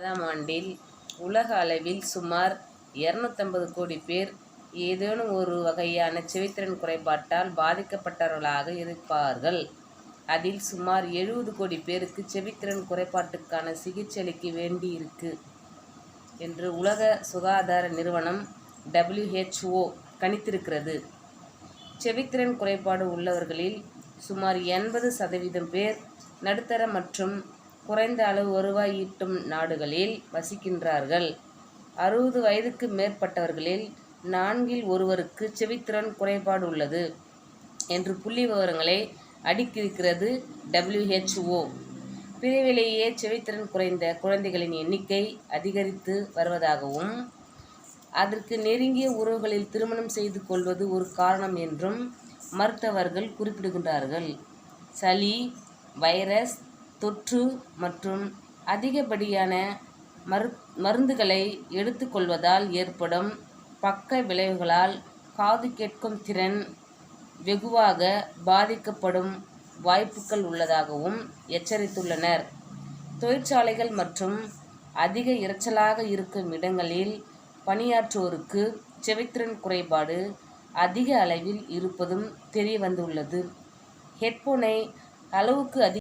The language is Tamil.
முப்பதாம் ஆண்டில் உலக அளவில் சுமார் இரநூத்தம்பது கோடி பேர் ஏதேனும் ஒரு வகையான செவித்திறன் குறைபாட்டால் பாதிக்கப்பட்டவர்களாக இருப்பார்கள். அதில் சுமார் எழுபது கோடி பேருக்கு செவித்திறன் குறைபாட்டுக்கான சிகிச்சை அளிக்க வேண்டியிருக்கு என்று உலக சுகாதார நிறுவனம் டபிள்யூஹெச்ஓ கணித்திருக்கிறது. செவித்திறன் குறைபாடு உள்ளவர்களில் சுமார் எண்பது சதவீதம் பேர் நடுத்தர மற்றும் குறைந்த அளவு வருவாய் ஈட்டும் நாடுகளில் வசிக்கின்றார்கள். அறுபது வயதுக்கு மேற்பட்டவர்களில் நான்கில் ஒருவருக்கு செவித்திறன் குறைபாடு உள்ளது என்று புள்ளிவிவரங்களை அடுக்கியிருக்கிறது டபிள்யூஹெச்ஓ எச். செவித்திறன் குறைந்த குழந்தைகளின் எண்ணிக்கை அதிகரித்து வருவதாகவும் அதற்கு நெருங்கிய உறவுகளில் திருமணம் செய்து கொள்வது ஒரு காரணம் என்றும் மருத்துவர்கள் குறிப்பிடுகின்றார்கள். சளி வைரஸ் தொற்று மற்றும் அதிகப்படியான மருந்துகளை எடுத்துக்கொள்வதால் ஏற்படும் பக்க விளைவுகளால் காது கேட்கும் திறன் வெகுவாக பாதிக்கப்படும் வாய்ப்புகள் உள்ளதாகவும் எச்சரித்துள்ளனர். தொழிற்சாலைகள் மற்றும் அதிக இரைச்சலாக இருக்கும் இடங்களில் பணியாற்றுவோருக்கு செவித்திறன் குறைபாடு அதிக அளவில் இருப்பதும் தெரியவந்துள்ளது. ஹெட்போனை அளவுக்கு அதிக